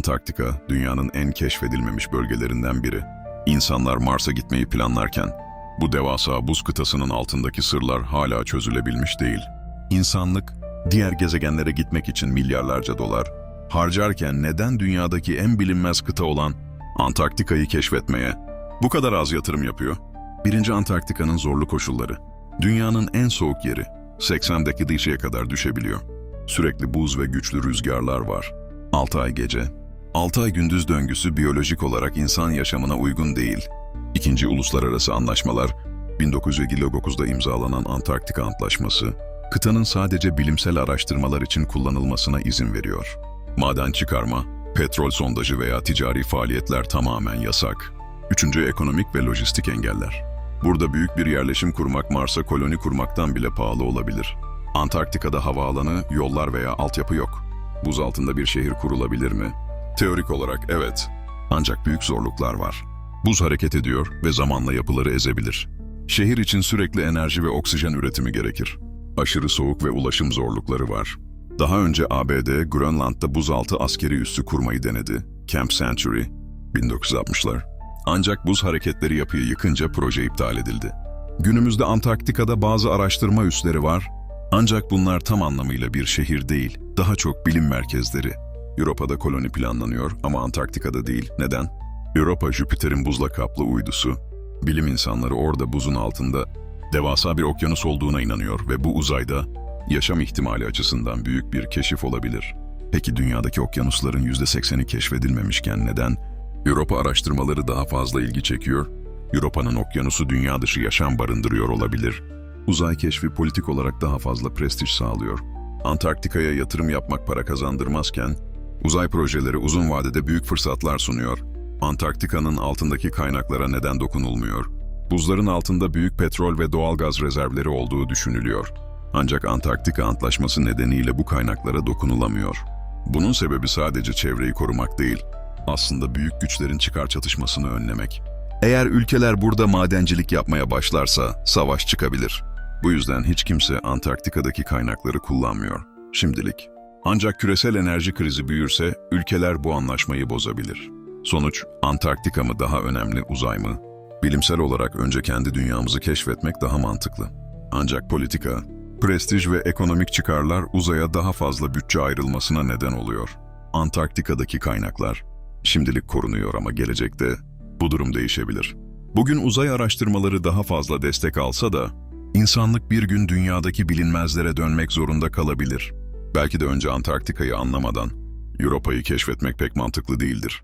Antarktika, dünyanın en keşfedilmemiş bölgelerinden biri. İnsanlar Mars'a gitmeyi planlarken, bu devasa buz kıtasının altındaki sırlar hala çözülebilmiş değil. İnsanlık, diğer gezegenlere gitmek için milyarlarca dolar harcarken neden dünyadaki en bilinmez kıta olan Antarktika'yı keşfetmeye bu kadar az yatırım yapıyor? Birinci Antarktika'nın zorlu koşulları. Dünyanın en soğuk yeri, 80 dereceye kadar düşebiliyor. Sürekli buz ve güçlü rüzgarlar var. 6 ay gece. 6 ay gündüz döngüsü biyolojik olarak insan yaşamına uygun değil. İkinci uluslararası anlaşmalar, 1959'da imzalanan Antarktika Antlaşması, kıtanın sadece bilimsel araştırmalar için kullanılmasına izin veriyor. Maden çıkarma, petrol sondajı veya ticari faaliyetler tamamen yasak. Üçüncü ekonomik ve lojistik engeller. Burada büyük bir yerleşim kurmak Mars'a koloni kurmaktan bile pahalı olabilir. Antarktika'da havaalanı, yollar veya altyapı yok. Buz altında bir şehir kurulabilir mi? Teorik olarak evet. Ancak büyük zorluklar var. Buz hareket ediyor ve zamanla yapıları ezebilir. Şehir için sürekli enerji ve oksijen üretimi gerekir. Aşırı soğuk ve ulaşım zorlukları var. Daha önce ABD, Grönland'da buzaltı askeri üssü kurmayı denedi. Camp Century, 1960'lar. Ancak buz hareketleri yapıyı yıkınca proje iptal edildi. Günümüzde Antarktika'da bazı araştırma üsleri var. Ancak bunlar tam anlamıyla bir şehir değil, daha çok bilim merkezleri. Europa'da koloni planlanıyor ama Antarktika'da değil. Neden? Europa, Jüpiter'in buzla kaplı uydusu. Bilim insanları orada buzun altında devasa bir okyanus olduğuna inanıyor ve bu uzayda yaşam ihtimali açısından büyük bir keşif olabilir. Peki dünyadaki okyanusların %80'i keşfedilmemişken neden? Europa araştırmaları daha fazla ilgi çekiyor. Europa'nın okyanusu dünya dışı yaşam barındırıyor olabilir. Uzay keşfi politik olarak daha fazla prestij sağlıyor. Antarktika'ya yatırım yapmak para kazandırmazken, uzay projeleri uzun vadede büyük fırsatlar sunuyor. Antarktika'nın altındaki kaynaklara neden dokunulmuyor? Buzların altında büyük petrol ve doğalgaz rezervleri olduğu düşünülüyor. Ancak Antarktika Antlaşması nedeniyle bu kaynaklara dokunulamıyor. Bunun sebebi sadece çevreyi korumak değil, aslında büyük güçlerin çıkar çatışmasını önlemek. Eğer ülkeler burada madencilik yapmaya başlarsa savaş çıkabilir. Bu yüzden hiç kimse Antarktika'daki kaynakları kullanmıyor. Şimdilik. Ancak küresel enerji krizi büyürse ülkeler bu anlaşmayı bozabilir. Sonuç, Antarktika mı daha önemli, uzay mı? Bilimsel olarak önce kendi dünyamızı keşfetmek daha mantıklı. Ancak politika, prestij ve ekonomik çıkarlar uzaya daha fazla bütçe ayrılmasına neden oluyor. Antarktika'daki kaynaklar şimdilik korunuyor ama gelecekte bu durum değişebilir. Bugün uzay araştırmaları daha fazla destek alsa da insanlık bir gün dünyadaki bilinmezlere dönmek zorunda kalabilir. Belki de önce Antarktika'yı anlamadan Europa'yı keşfetmek pek mantıklı değildir.